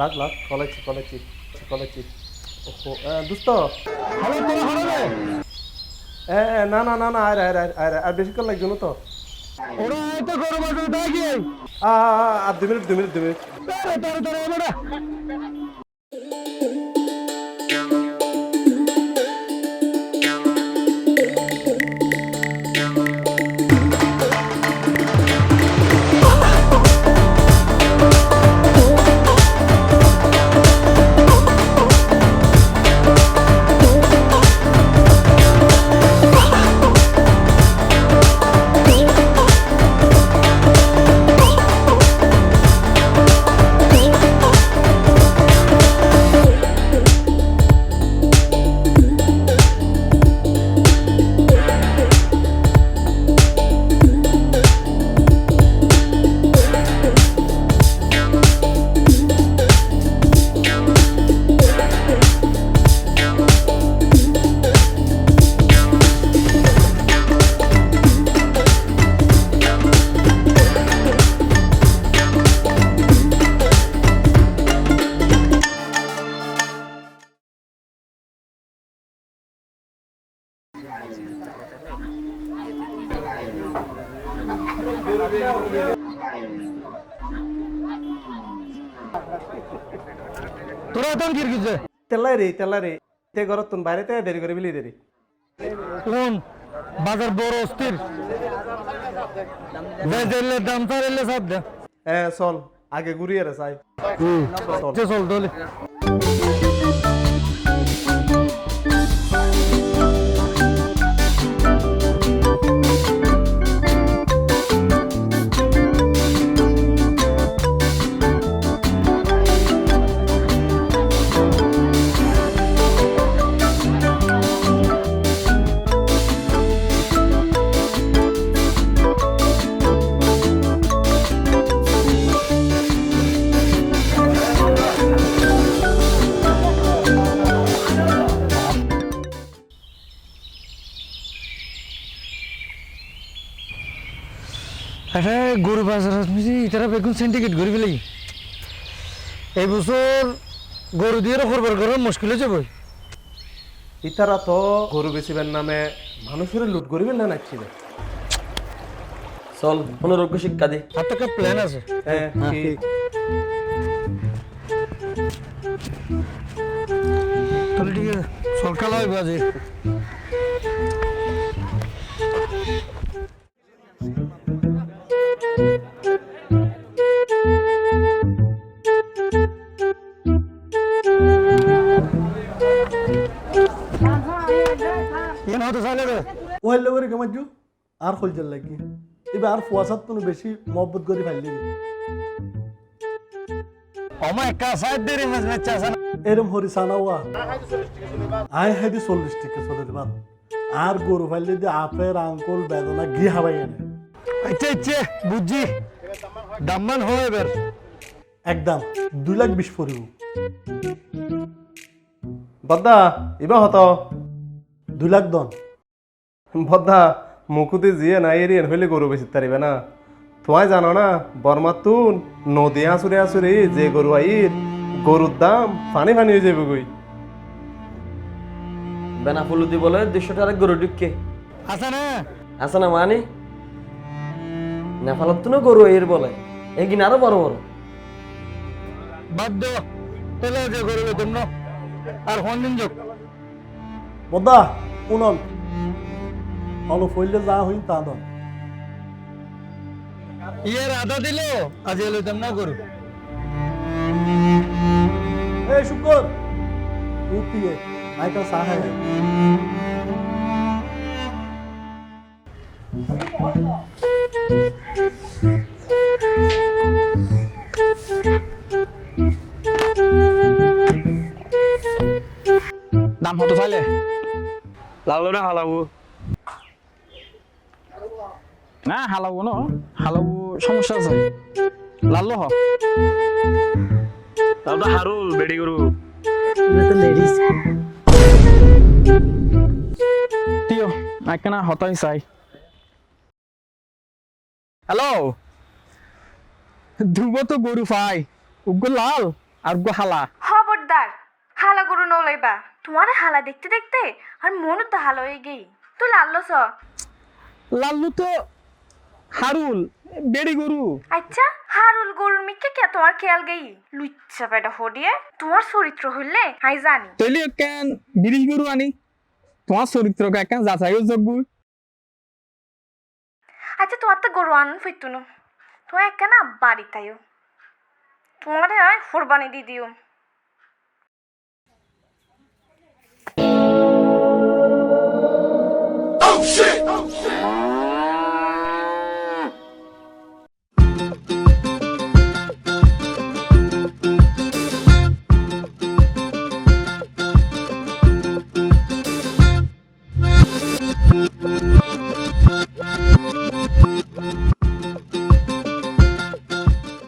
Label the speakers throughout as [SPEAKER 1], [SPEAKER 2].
[SPEAKER 1] লাগ লাগ college college college. ওহো দোস্ত না না না না আর আর আর আর বেশি বেশিক্ষণ লাগবে না তো। আর দু মিনিট দু মিনিট দু মিনিট।
[SPEAKER 2] তারে তারে তারে এবারে তোরা এত কি কিছে
[SPEAKER 1] তেলাই রে তেলাই রে তে ঘরত তুন বাইরে তে দেরি করে বিলি দেরি।
[SPEAKER 2] কোন? বাজার বড় অস্থির। বেজেলে দাম তারেলে সব দে।
[SPEAKER 1] এ চল আগে ঘুরিয়ে রে চাই চল।
[SPEAKER 2] চল চল দলে আরে গরু বাজার তারা বেগুন সিন্ডিকেট ঘুরি ফেলি। এই বছর গরু দিয়ে করবার করার মুশকিল হয়ে যাবে।
[SPEAKER 1] ইতারা তো গরু বেচিবার নামে মানুষের লুট করিবেন না নাচছিল
[SPEAKER 3] চল মনোরোগ্য শিক্ষা দি।
[SPEAKER 2] আর একটা প্ল্যান আছে।
[SPEAKER 1] হ্যাঁ কি?
[SPEAKER 2] তাহলে ঠিক আছে সরকার হয় বাজে
[SPEAKER 4] করে কেমন জু আর হলজল লাগি। এবার আর ফুয়াশাত কোনো বেশি মহব্বত করে
[SPEAKER 2] আসা
[SPEAKER 4] এরম হরিসানা ওয়া। আই হেদি চল্লিশ টিকে চলে দিবার আর গরু ফেললে দিয়ে আপের আঙ্কুল বেদনা গিয়ে হাবাই এনে
[SPEAKER 2] আচ্ছা আচ্ছা বুঝছি। দাম্মান হয় এবার।
[SPEAKER 4] একদম দুই লাখ বিশ পড়িব।
[SPEAKER 1] বদ্দা ইবা হত
[SPEAKER 4] দুই লাখ দন।
[SPEAKER 1] বদ্দা মুকুতে জিয়ে না এরিয়ান হইলে গরু বেশি তারিবে না। তোমায় জানো না বর্মার তুন নদী আসুরে আসুরে যে গরু আইর গরুর দাম ফানি ফানি হয়ে যাবে গই
[SPEAKER 3] বেনা ফুলুদি বলে দুশো টাকা গরু ঢুকে
[SPEAKER 2] আছে না
[SPEAKER 3] আছে না মানি? নেপালত তো গরু এর বলে এগিন আরও বড় বড়।
[SPEAKER 2] বাধ্য তাহলে যে করবে তোমরা আর হন দিন যোগ
[SPEAKER 4] বদা উনন। অলপ হইলে যা হইন তা দন
[SPEAKER 2] ইয়ের আধা দিল আজ এলো তোমরা করু
[SPEAKER 4] এই শুকর উঠিয়ে আইটা সাহায্য
[SPEAKER 2] দাম হতো তাহলে
[SPEAKER 5] লালো না হালাবো
[SPEAKER 2] না হালাবো না। হালাবো সমস্যা আছে। লাল্লো হ।
[SPEAKER 5] লালো হারুল বেডি গরু।
[SPEAKER 2] টিও একখানা হতাই চাই। হ্যালো? ধ্রুব তো গরু পাই। উগ্র লাল
[SPEAKER 6] আর গো হালা।
[SPEAKER 7] খবরদার হালা গরু নলাইবা তোমার হালা দেখতে দেখতে আর মনও তো হালা হয়ে গেই। তুই লাল্লস
[SPEAKER 6] লাল্লু তো হারুল বেড়ি গরু।
[SPEAKER 7] আচ্ছা হারুল গরুর মিকে কে তোমার খেয়াল গেই? লুচ্চা পেটা হডিয়ে তোমার চরিত্র হইলে আই জানি।
[SPEAKER 6] তৈলি কেন বিরিশ গরু আনি? তোমার চরিত্র কেন যাচাইও যোগ্য?
[SPEAKER 7] আচ্ছা তোমার তো গরু আনন ফিরতুনো। তোমার একটা না বাড়ি তাইও। তোমার আয় কোরবানি দিয়ে দিও।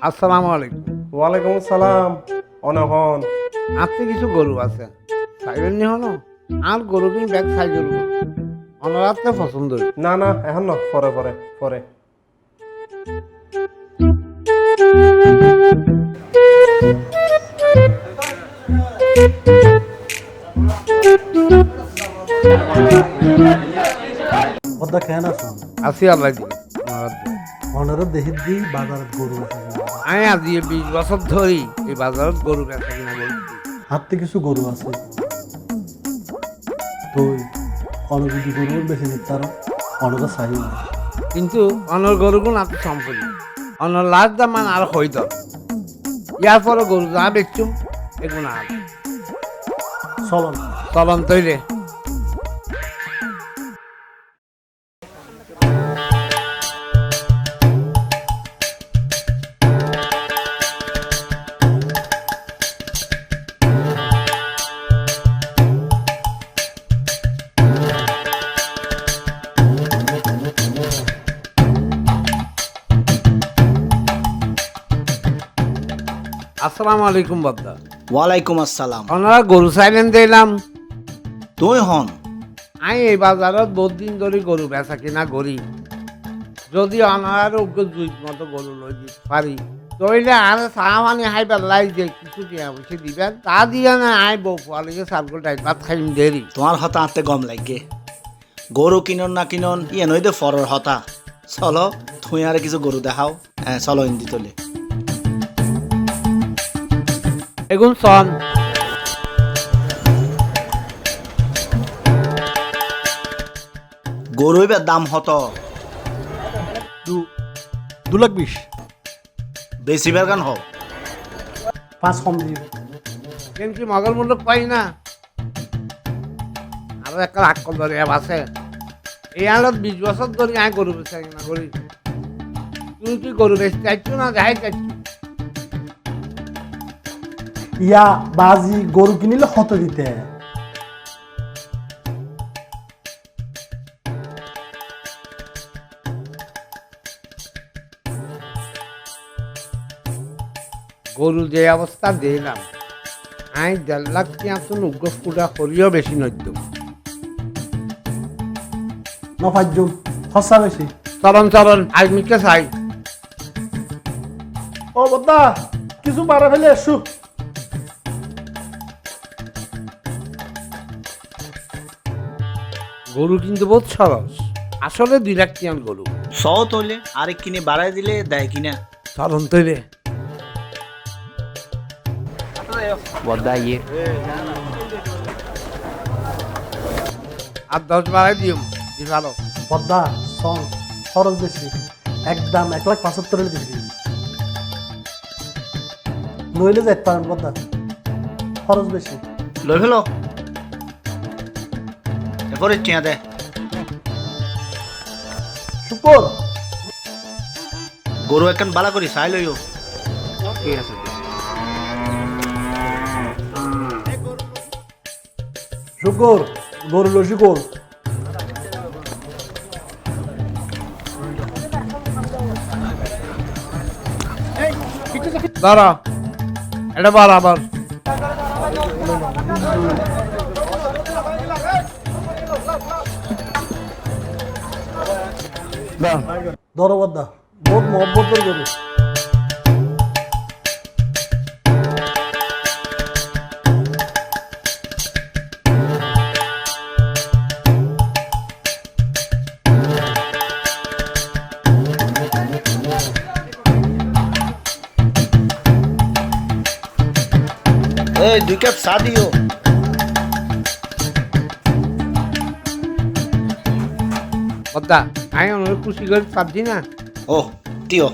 [SPEAKER 8] আসসালামু আলাইকুম।
[SPEAKER 1] ওয়ালাইকুম আসসালাম অনহন।
[SPEAKER 8] আপনি কিছু গরু আছে। সাইবেন নি হলো আর গরু কিন ব্যাগ সাই গরু অনারাতে পছন্দ
[SPEAKER 1] না না এখন না পরে পরে পরে।
[SPEAKER 4] আছো?
[SPEAKER 8] আছি আল্লাহ
[SPEAKER 4] অনারা দেখি দি বাজারত গরু আছে
[SPEAKER 8] আমি আজি বিশ বছর ধরি এই বাজারত গরু বেচা কিনা বলছি।
[SPEAKER 4] হাতে কিছু গরু আছে। তুই অনুভূতি গরুর বেশি নিতে পারো
[SPEAKER 8] কিন্তু অনর গরুগুন আপনি সম্পূর্ণ। অনর লাস্ট দামান আর হইত ইয়ার পরে গরু যা বেচছুম এগুন আর
[SPEAKER 4] চলন।
[SPEAKER 8] চলন তৈরে আসসালামু আলাইকুম বদ্দা।
[SPEAKER 9] ওয়ালাইকুম আসসালাম।
[SPEAKER 8] ওনারা গরু চাইলেন দিলাম।
[SPEAKER 9] তুই হন।
[SPEAKER 8] আমি এই বাজারত বহুত দিন ধরে গরু বেচা কিনা করি। যদি ওকে দুই মতো গরু লই দিতে পারি। তইলে আর চাহ পানি খাই পেলাই যে কিছু টিয়া পয়সা দিবেন তা দিয়ে না আই বউ পোৱালিকে চালকল টাইট ভাত খাইম দেরি
[SPEAKER 9] তোমার হতা আনতে গম লাগে। গরু কিনন না কিনন ইয়ে নই দে ফরর হতা। চলো তুই আর কিছু গরু দেখাও। হ্যাঁ চলো ইন্দি তোলে।
[SPEAKER 8] এগুন চন
[SPEAKER 9] গরু এবার দাম হত।
[SPEAKER 4] দু দু লাখ বিশ।
[SPEAKER 9] বেশি বের গান হোক
[SPEAKER 4] পাঁচ কম দিয়ে।
[SPEAKER 8] কেন কি মগল মূল্য পাই না? আরও একটা আক্কল ধরে আছে। এই আলত বিশ বছর ধরে আয় গরু বেচা কিনা করি তুই কি গরু বেচতে চাইছো না যাই চাইছো?
[SPEAKER 4] ইয়া বাজি গরু কিনিলে হত দিতে।
[SPEAKER 8] গরু যে অবস্থা দিলাম আই দেড় লাখ টিয়া তো নুগ্গস পুরা করিও বেশি নদ্য
[SPEAKER 4] ন পাঁচজন সস্তা বেশি।
[SPEAKER 8] চলন চলন আজ মিকে চাই।
[SPEAKER 4] ও বদ্দা কিছু বাড়া ফেলে এসু।
[SPEAKER 8] গরু কিন্তু বহুত সরস আসলে দুই লাখ টিয়ান গরু।
[SPEAKER 9] শ তোলে আরেক কিনে বাড়াই দিলে দেয় কিনা?
[SPEAKER 8] চলন তৈরে। আর দশ বারাই দিও দি ভালো।
[SPEAKER 4] বদ্দা সং খরচ বেশি। একদম এক লাখ পঁচাত্তরের দিবি নইলে যাইতে পারেন বদ্দা খরচ বেশি।
[SPEAKER 9] লই ফেলো। এরপরে টিয়া দে
[SPEAKER 4] শুকর
[SPEAKER 9] গরু একখান বালা করি চাই লইও।
[SPEAKER 4] শুকর গরু লো শুকর
[SPEAKER 8] দাঁড়া এটা বার আবার।
[SPEAKER 4] দা ধন্যবাদ দা বহুত মহব্বতের গরু
[SPEAKER 9] এই দুই কাপ চাহ দিও।
[SPEAKER 10] পদ্মা খুশি করে পাচ্ছি না?
[SPEAKER 9] ও দিও।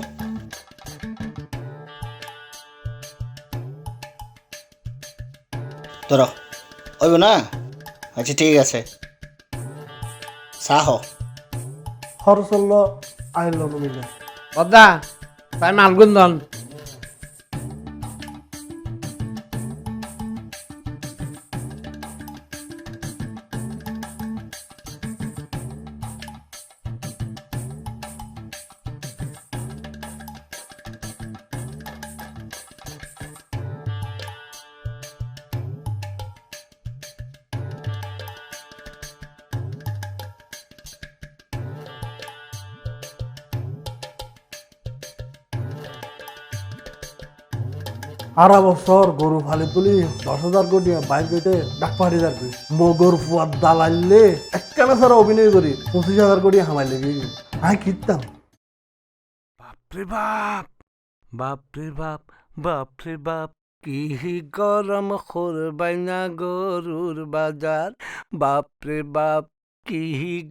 [SPEAKER 9] ধরো। ওইব না? আচ্ছা ঠিক আছে। চা হ
[SPEAKER 4] খরচ হলো আইল মিলে
[SPEAKER 10] বদ্দা তাই মালগুন্দন
[SPEAKER 4] আড়া বছর গরু ফালি তুলি, দশ হাজার কোটি বাইক গইতে ডাক পাহাড়ি যাবি। মো গরু ফুয়ার দালাইলে একখানা সারা অভিনয় করি, পঁচিশ হাজার কোটি হামাই লেগে। আমি কিনতাম
[SPEAKER 8] বাপরে বাপ বাপরে বাপ বাপরে বাপ, কি গরম খোরবাই না গরুর বাজার। বাপরে বাপ কি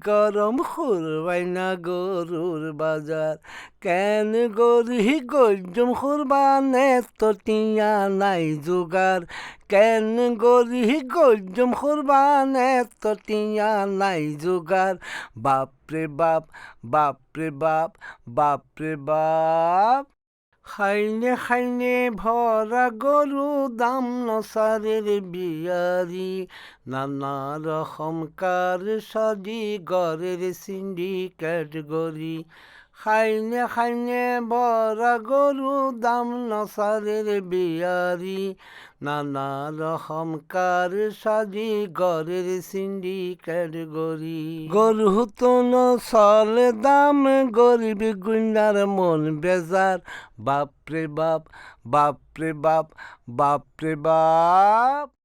[SPEAKER 8] গরম খোরবাই না গরুর বাজার? কেন গরি গজম খোরবানে টিয়া নাই জোগার কেন গরি গজম খোরবানে টিয়া নাই জোগার বাপরে বাপ বাপরে বাপ বাপরে বাপ। খাইনে খাইনে ভরা গরু দাম নসারের বিয়ারি। নানা রকম কার সাজি গরের সিন্ডিকেট গরি খাইনে খাইনে ভরা গরু দাম নসারের বিয়ারি নানা রকম কার সাজি গরের সিন্ডিকেট গরি গরু তো নসল দাম গরিব গুন্ডার মন বেজার বাপরে বাপ বাপরে বাপ বাপরে বাপ।